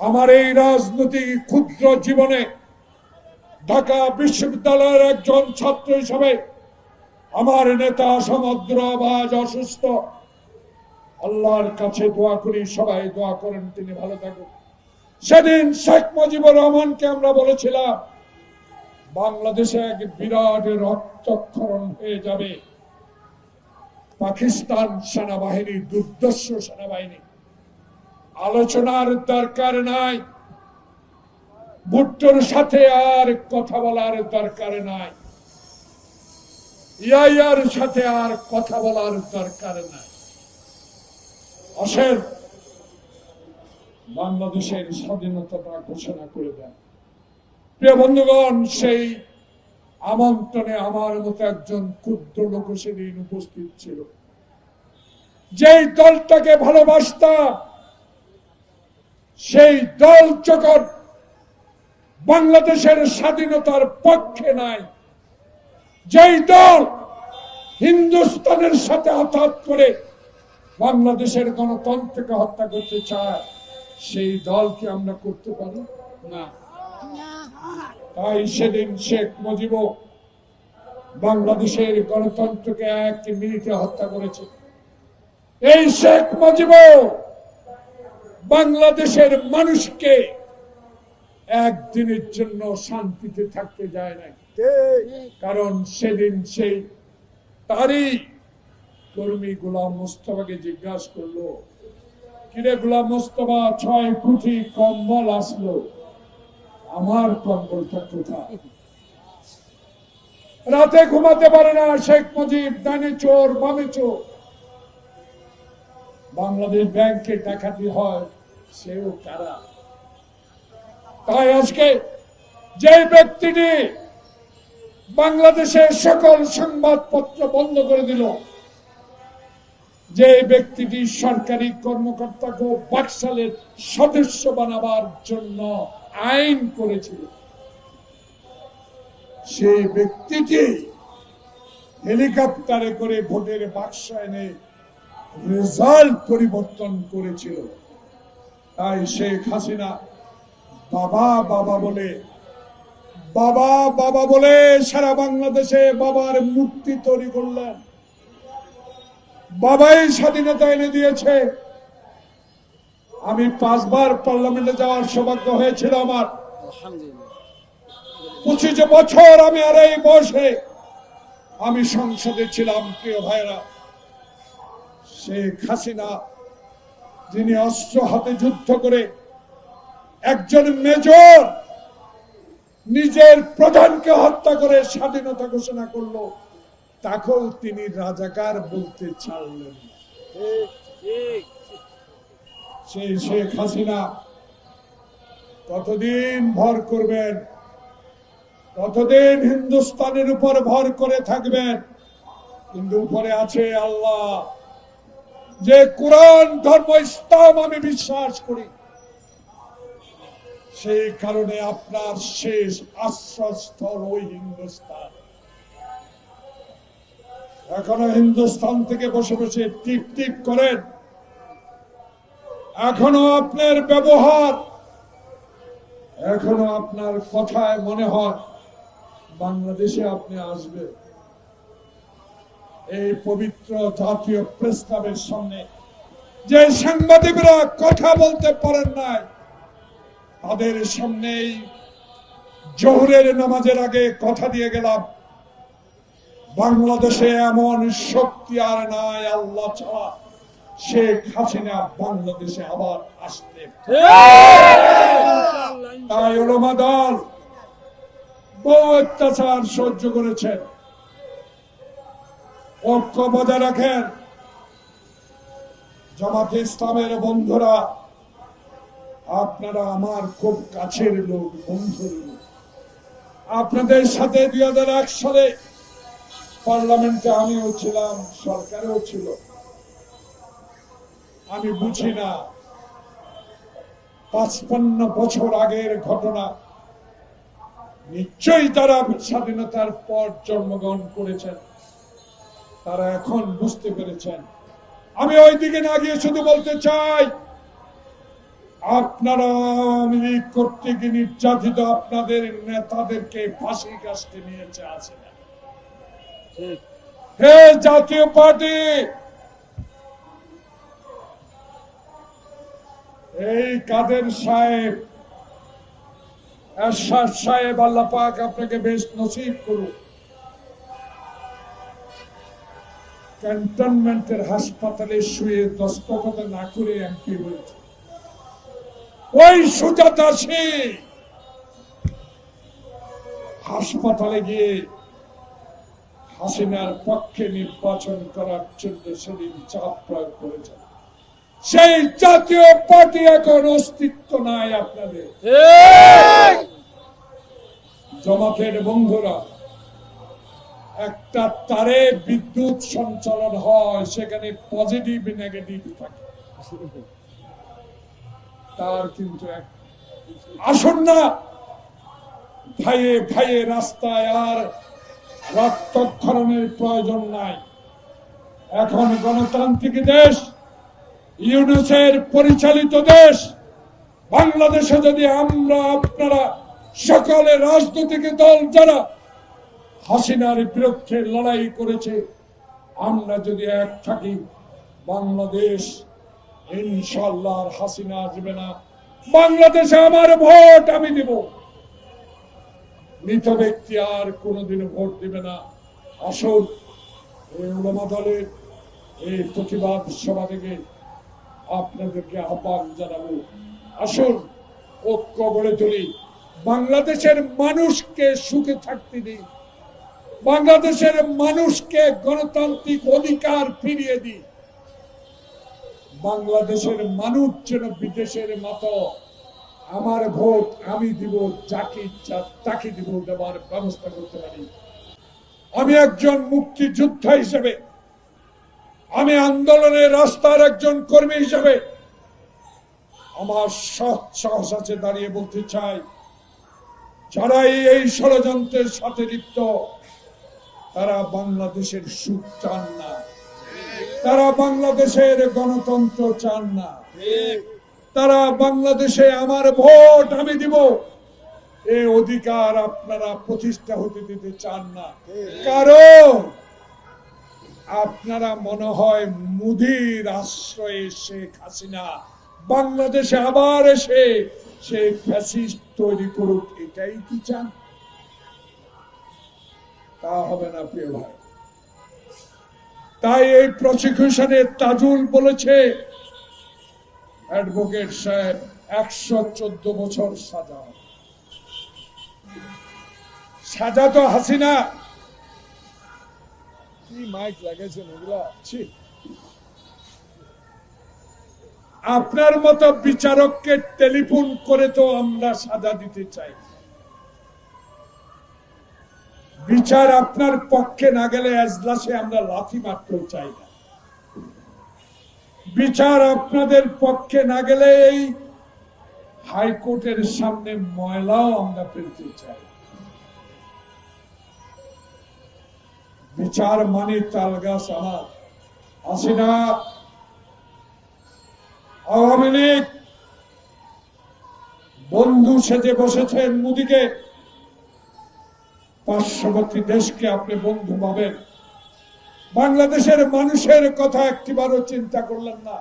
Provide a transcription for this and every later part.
আমার এই রাজনৈতিক ক্ষুদ্র জীবনে ঢাকা বিশ্ববিদ্যালয়ের একজন ছাত্র হিসাবে আমার নেতা সমুদ্র আবাজ অসুস্থ। আল্লাহর কাছে দোয়া করি, সবাই দোয়া করেন, তিনি ভালো থাকুন। সেদিন শেখ মুজিবুর রহমানকে আমরা বলেছিলাম, বাংলাদেশে এক বিরাট রক্তক্ষরণ হয়ে যাবে। পাকিস্তান সেনাবাহিনী দুর্দর্শ সেনাবাহিনী। আলোচনার দরকার নাই। ভুট্টোর সাথে আর কথা বলার দরকার নাই। ইয়ার সাথে আর কথা বলার দরকার নাই। আসেন বাংলাদেশের স্বাধীনতাটা ঘোষণা করে দেন। প্রিয় বন্ধুগণ, সেই আমন্ত্রণে আমার মতো একজন ক্ষুদ্র লোক সেদিন উপস্থিত ছিল। যেই দলটাকে ভালোবাসতাম সেই দল যখন বাংলাদেশের স্বাধীনতার পক্ষে নাই। যেই দল হিন্দুস্তানের সাথে হঠাৎ করে বাংলাদেশের গণতন্ত্রকে হত্যা করতে চায়, সেই দলকে আমরা করতে পারি? না। তাই সেদিন শেখ মুজিব বাংলাদেশের গণতন্ত্রকে এক মিনিটে হত্যা করেছে। এই শেখ মুজিব বাংলাদেশের মানুষকে একদিনের জন্য শান্তিতে থাকতে যায় না কারণ সেদিন সেই তারই কর্মী গোলাম মোস্তফাকে জিজ্ঞাসা করল, কিরে গোলাম মোস্তফা, ছয় কোটি কম্বল আসলো। আমার কম্বলটা কোথায়? রাতে ঘুমাতে পারে না শেখ মুজিব, ডানে চোর, বামে চোর। বাংলাদেশ ব্যাংকে ডাকাতি হয়। সেও কারা তাই আজকে যে ব্যক্তিটি বাংলাদেশের সকল সংবাদপত্র বন্ধ করে দিল যে ব্যক্তিটি সরকারি কর্মকর্তাকে বাকশালের সদস্য বানাবার জন্য আইন করেছিল, সেই ব্যক্তিটি হেলিকপ্টারে করে ভোটের বাক্স এনে রেজাল্ট পরিবর্তন করেছিল। তাই শেখ হাসিনা বাবা বাবা বলে, বাবা বাবা বলে সারা বাংলাদেশে বাবার মূর্তি তৈরি করলেন। বাবাই স্বাধীনতা এনে দিয়েছে। আমি পাঁচবার পার্লামেন্টে যাওয়ার সৌভাগ্য হয়েছিল আমার। পঁচিশ বছর আমি আর এই বয়সে আমি সংসদে ছিলাম, প্রিয় ভাইরা শেখ হাসিনা যিনি অস্ত্র হাতে যুদ্ধ করে একজন মেজর নিজের প্রধানকে হত্যা করে স্বাধীনতা ঘোষণা করল, তাকেও তিনি রাজাকার বলতে ছাড়লেন সেই শেখ হাসিনা কতদিন ভর করবেন, কতদিন হিন্দুস্তানের উপর ভর করে থাকবেন, কিন্তু উপরে আছে আল্লাহ। যে কোরআন ধর্ম ইসলাম আমি বিশ্বাস করি, সেই কারণে আপনার শেষ আশ্রয়স্থল ওই হিন্দুস্তান। এখনও হিন্দুস্তান থেকে বসে বসে টিপ টিপ করেন। এখনও আপনার ব্যবহার, এখনও আপনার কথায় মনে হয় বাংলাদেশে আপনি আসবেন। এই পবিত্র জাতীয় প্রেস ক্লাবের সামনে যে সাংবাদিকরা কথা বলতে পারেন নাই, তাদের সামনেই জোহরের নামাজের আগে কথা দিয়ে গেলাম। বাংলাদেশে এমন শক্তি আর নাই, আল্লাহ ছাড়া শেখ হাসিনা বাংলাদেশে আবার আসতে তাই ওলমা দল বহু অত্যাচার সহ্য করেছেন। ঐক্য বজায় রাখেন। জামাতে ইসলামের বন্ধুরা, আপনারা আমার খুব কাছের লোক বন্ধুর লোক আপনাদের সাথে দুই হাজার এক সালে পার্লামেন্টে আমিও ছিলাম, সরকারেও ছিল। আমি বুঝি না, পাঁচপান্ন বছর আগের ঘটনা, নিশ্চয়ই তারা স্বাধীনতার পর জন্মগ্রহণ করেছেন। তারা এখন বুঝতে পেরেছেন। আমি ওই দিকে না গিয়ে শুধু বলতে চাই আপনারা আওয়ামী লীগ কর্তৃক নির্যাতিত আপনাদের নেতাদেরকে ফাঁসি কাস্টে নিয়েছে আছে না? হে জাতীয় পার্টি! এই কাদের সাহেব এরশাদ সাহেব আল্লাহ পাক আপনাকে বেশ নসিব করুন ক্যান্টনমেন্টের হাসপাতালে শুয়ে দস্তখত না করে এমপি হয়েছে। ওই সুজাতা সিং! হাসপাতালে গিয়ে হাসিনার পক্ষে নির্বাচন করার জন্য সেদিন চাপ প্রয়োগ করেছেন সেই জাতীয় পার্টি এখন অস্তিত্ব নাই আপনাদের। জমাতের বন্ধুরা একটা তারে বিদ্যুৎ সঞ্চালন হয়, সেখানে পজিটিভ নেগেটিভ থাকে। তার কিন্তু এক আসুন না। ভাইয়ে ভাইয়ে রাস্তায় আর রক্তক্ষরণের প্রয়োজন নাই। এখন গণতান্ত্রিক দেশ, ইউনুসের পরিচালিত দেশ, বাংলাদেশে যদি আমরা আপনারা সকলে রাজনৈতিক দল যারা হাসিনার বিরুদ্ধে লড়াই করেছে। আমরা যদি এক থাকি, বাংলাদেশ ইনশাল্লাহ হাসিনা আসবে না। বাংলাদেশে আমার ভোট আমি দিব। মৃত ব্যক্তি আর কোনোদিনও ভোট দিবে না। আসুন, এই উলমা দলের এই প্রতিবাদ সভা থেকে আপনাদেরকে আহ্বান জানাব। আসুন, ঐক্য গড়ে তুলি। বাংলাদেশের মানুষকে সুখে থাকতে দিই। বাংলাদেশের মানুষকে গণতান্ত্রিক অধিকার ফিরিয়ে দিই। বাংলাদেশের মানুষ যেন বিদেশের মতো, আমার ভোট আমি দিব, যাকে ইচ্ছা তাকে দিব দেওয়ার ব্যবস্থা করতে পারি। আমি একজন মুক্তিযোদ্ধা হিসেবে, আমি আন্দোলনের রাস্তার একজন কর্মী হিসেবে, আমার সৎ সাহস আছে দাঁড়িয়ে বলতে চাই, যারাই এই ষড়যন্ত্রের সাথে লিপ্ত তারা বাংলাদেশের সুখ চান না। তারা বাংলাদেশের গণতন্ত্র চান না। তারা বাংলাদেশে আমার ভোট আমি দিব। এই অধিকার আপনারা প্রতিষ্ঠা হতে দিতে চান না। কারণ আপনারা মনে হয় মুদির আশ্রয়ে শেখ হাসিনা বাংলাদেশে আবার এসে সে ফ্যাসিস্ট তৈরি করুক, এটাই কি চান? তা হবে না, প্রিয় ভাই। তাই এই প্রসিকিউশনে তাজুল বলেছে অ্যাডভোকেট সাহেব একশো চোদ্দ বছর সাজা। সাজা তো হাসিনা। কি মাইক লাগাইছেন এগুলা? ছি। আপনার মতো বিচারককে টেলিফোন করে তো আমরা সাজা দিতে চাই। বিচার আপনার পক্ষে না গেলে এজলাসে আমরা লাথি মারতে চাই না। বিচার আপনাদের পক্ষে না গেলে এই হাইকোর্টের সামনে ময়লাও আমরা ফেলতে চাই। বিচার মানে তাল গাছ আমার। আসি না। আওয়ামী লীগ বন্ধু সেজে বসেছেন মোদিকে। পার্শ্ববর্তী দেশকে আপনি বন্ধু ভাবেন। বাংলাদেশের মানুষের কথা একটিবারও চিন্তা করলেন না।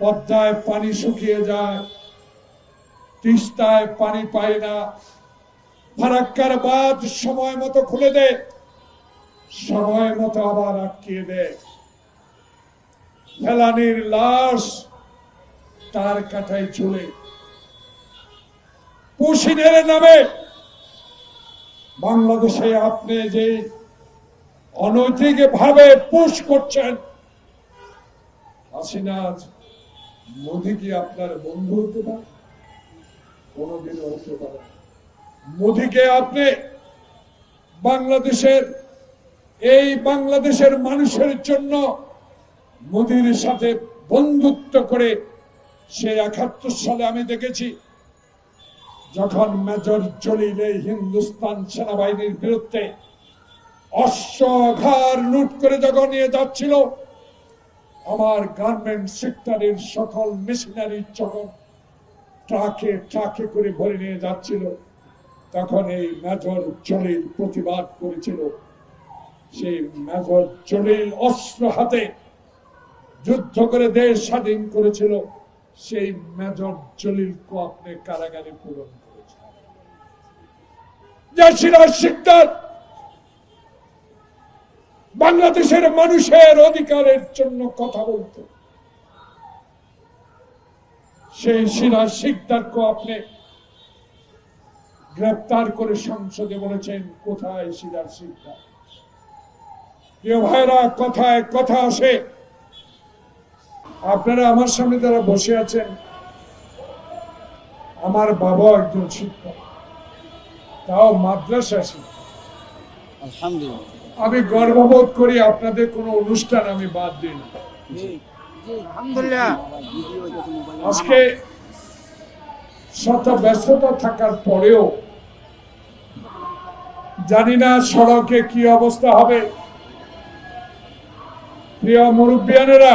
পদ্মায় পানি শুকিয়ে যায়, তিস্তায় পানি পায় না। ফারাক্কার বাদ সময় মতো খুলে দে, সময় মতো আবার আটকিয়ে দেয় ফেলানির লাশ তার কাঠায় চলে পুশিনের নামে বাংলাদেশে আপনি যে অনৈতিক ভাবে পুশ করছেন, হাসিনা মোদী কি আপনার বন্ধু হতে পারে কোনোদিনও হতে পারে। মোদীকে আপনি বাংলাদেশের, এই বাংলাদেশের মানুষের জন্য মোদির সাথে বন্ধুত্ব করে, সে একাত্তর সালে আমি দেখেছি যখন মেজর জলিল হিন্দুস্তান সেনাবাহিনীর বিরুদ্ধে অশ্বঘার লুট করে যখন নিয়ে যাচ্ছিল, আমার গার্মেন্ট সেক্টরের সকল মেশিনারি যখন ট্রাকে ট্রাকে করে ভরে নিয়ে যাচ্ছিল, তখন এই মেজর জলিল প্রতিবাদ করেছিল। সেই মেজর জলিল অস্ত্র হাতে যুদ্ধ করে দেশ স্বাধীন করেছিল। সেই মেজর জলিলকে আপনি কারাগারে পূরণ করেছেন জাসিরা শিকদার। বাংলাদেশের মানুষের অধিকারের জন্য কথা বলতো। সেই সিরাজ শিকদারকে আপনি গ্রেপ্তার করে সংসদে বলেছেন, কোথায় সিরাজ শিকদার? প্রিয় ভাইরা, কথায় কথা আসে। আপনারা আমার সামনে যারা বসে আছেন, আমার বাবা একজন শিক্ষক তাও মাদ্রাসা আলহামদুলিল্লাহ। আমি গর্ববোধ করি আপনাদের কোনো অনুষ্ঠান আমি বাদ দিই না। আজকে শত ব্যস্ততা থাকার পরেও জানি না সড়কে কি অবস্থা হবে। প্রিয় মুরব্বিয়ানেরা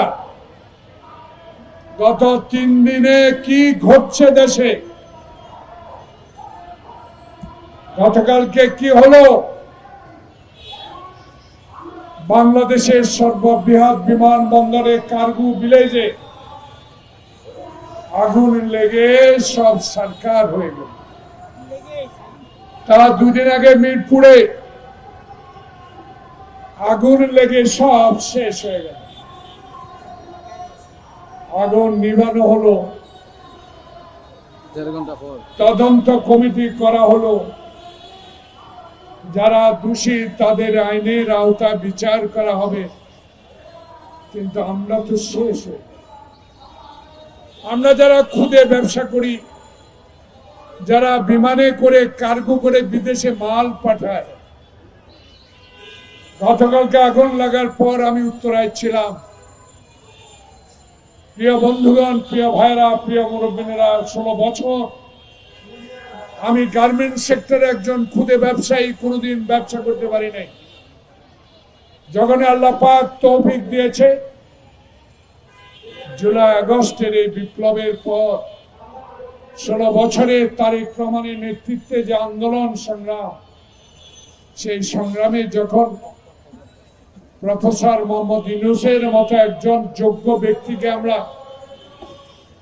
গত তিন দিনে কি ঘটছে দেশে? গতকালকে কি হলো? বাংলাদেশের সর্ববৃহৎ বিমানবন্দরে কার্গু ভিলেজে আগুন লেগে সব সরকার হয়ে গেল। তারা দুদিন আগে মিরপুরে আগুন লেগে সব শেষ হয়ে গেল। আগুন নিভানো হলো। তদন্ত কমিটি করা হলো। যারা দোষী, তাদের আইনের আওতায় বিচার করা হবে। কিন্তু আমরা তো শেষ আমরা যারা খুদে ব্যবসা করি, যারা বিমানে করে, কার্গো করে বিদেশে মাল পাঠায়, গতকালকে আগুন লাগার পর আমি উত্তরায় ছিলাম। প্রিয় বন্ধুগণ, প্রিয় ভাইরা প্রিয় মুরব্বিনেরা, ষোলো বছর আমি গার্মেন্ট সেক্টরে একজন খুদে ব্যবসায়ী কোনোদিন ব্যবসা করতে পারি নাই। যখন আল্লাহ পাক তৌফিক দিয়েছে, জুলাই আগস্টের এই বিপ্লবের পর ষোলো বছরের তারিক রহমানের নেতৃত্বে যে আন্দোলন সংগ্রাম, সেই সংগ্রামে যখন প্রফেসর মোহাম্মদ ইউনুসের মতো একজন যোগ্য ব্যক্তিকে আমরা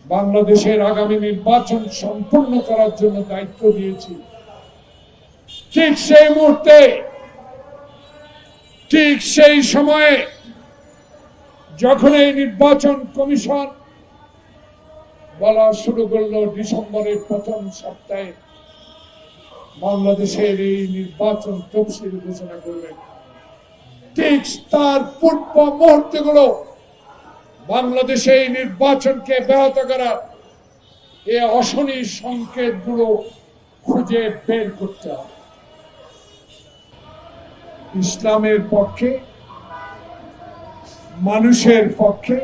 বাংলাদেশের আগামী নির্বাচন সম্পূর্ণ করার জন্য দায়িত্ব দিয়েছি ঠিক সেই মুহূর্তে, ঠিক সেই সময়ে যখন এই নির্বাচন কমিশন বলা শুরু করল ডিসেম্বরের প্রথম সপ্তাহে, বাংলাদেশের এই নির্বাচন তফসিল ঘোষণা করবেন ঠিক তার পূর্ব মুহূর্তে গুলো বাংলাদেশে এই নির্বাচনকে ব্যাহত করার এই অশনি সংকেতগুলো খুঁজে বের করতে হবে। ইসলামের পক্ষে, মানুষের পক্ষে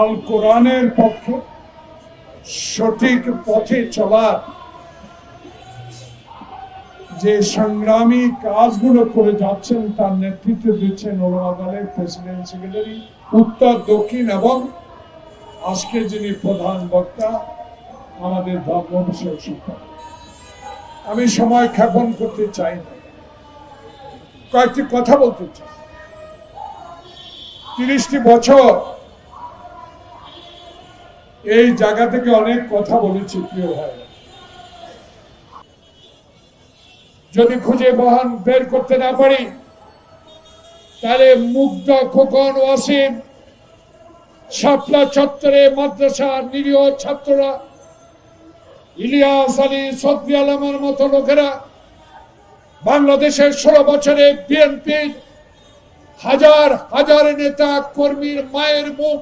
আল কোরআনের পক্ষে সঠিক পথে চলার যে সংগ্রামী কাজগুলো করে যাচ্ছেন, তার নেতৃত্ব দিচ্ছেন ওলামাদের প্রেসিডেন্ট সেক্রেটারি উত্তর, দক্ষিণ এবং আজকে যিনি প্রধান বক্তা, আমাদের ধর্ম বিষয়ক শিক্ষক। আমি সময় ক্ষেপণ করতে চাই না। কয়েকটি কথা বলতে চাই। তিরিশটি বছর এই জায়গা থেকে অনেক কথা বলেছি, প্রিয় ভাই। যদি খুঁজে বহন বের করতে না পারি তাহলে মুগ্ধ খোকন ওয়াসিম শাপলা চত্বরে মাদ্রাসার নিরীহ ছাত্ররা, ইলিয়াস আলী সদ্দি আলমের মতো লোকেরা, বাংলাদেশের ষোলো বছরে বিএনপির হাজার হাজার নেতা কর্মীর মায়ের মুখ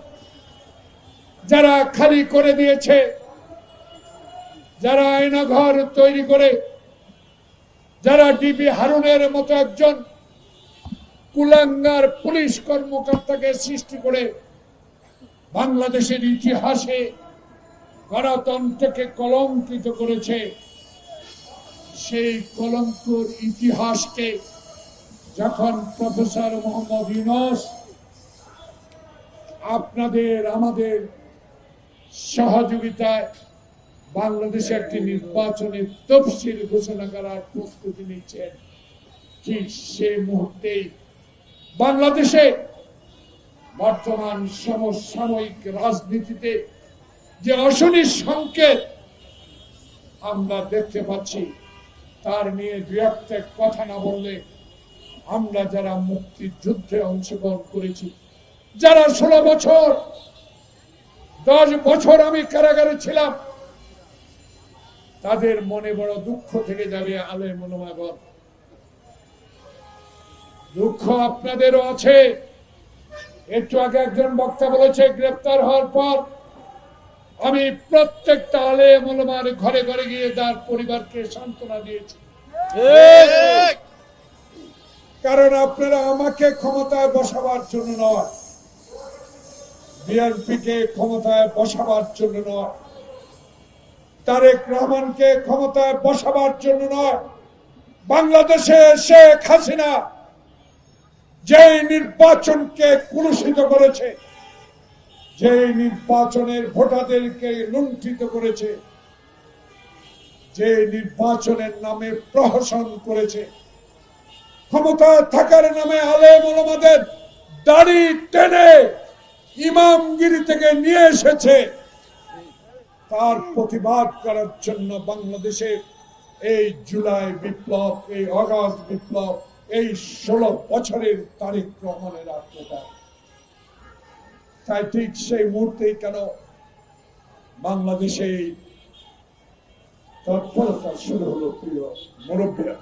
যারা খালি করে দিয়েছে, যারা আয়নাঘর তৈরি করে, যারা ডিবি হারুনের মতো একজন কুলাঙ্গার পুলিশ কর্মকর্তাকে সৃষ্টি করে বাংলাদেশের ইতিহাসে গণতন্ত্রকে কলঙ্কিত করেছে। সেই কলঙ্কর ইতিহাসকে যখন প্রফেসর মোহাম্মদ ইউনুস আপনাদের, আমাদের সহযোগিতায় বাংলাদেশে একটি নির্বাচনের তফসিল ঘোষণা করার প্রস্তুতি নিচ্ছেন, ঠিক সে মুহূর্তেই বাংলাদেশে বর্তমান সমসাময়িক রাজনীতিতে যে অশনি সংকেত আমরা দেখতে পাচ্ছি, তার নিয়ে দু একটা কথা না বললে আমরা যারা মুক্তিযুদ্ধে অংশগ্রহণ করেছি, যারা ষোলো বছর, দশ বছর আমি কারাগারে ছিলাম, তাদের মনে বড় দুঃখ থেকে যাবে আলে মনোমাগর দুঃখ আপনাদেরও আছে। একটু আগে একজন বক্তা বলেছে গ্রেপ্তার হওয়ার পর আমি প্রত্যেকটা আলে মলমার ঘরে ঘরে গিয়ে তার পরিবারকে সান্ত্বনা দিয়েছি। কারণ আপনারা আমাকে ক্ষমতায় বসাবার জন্য নয়। বিএনপিকে ক্ষমতায় বসাবার জন্য নয়। তারেক রহমানকে ক্ষমতায় বসাবার জন্য নয়। বাংলাদেশে শেখ হাসিনা যে নির্বাচনকে কুলুষিত করেছে, যে নির্বাচনের ভোটারদেরকে লুণ্ঠিত করেছে, যে নির্বাচনের নামে প্রহসন করেছে, ক্ষমতা থাকার নামে আলেম ওলামাদের দাড়ি টেনে ইমামগিরি থেকে নিয়ে এসেছে, তার প্রতিবাদ করার জন্য বাংলাদেশে এই জুলাই বিপ্লব, এই অগাস্ট বিপ্লব এই ষোলো বছরের তারিখ রহমানের আত্মতা তাই ঠিক সেই মুহূর্তেই কেন বাংলাদেশে তৎপরতা শুরু হলো, প্রিয় মুরব্বীরা?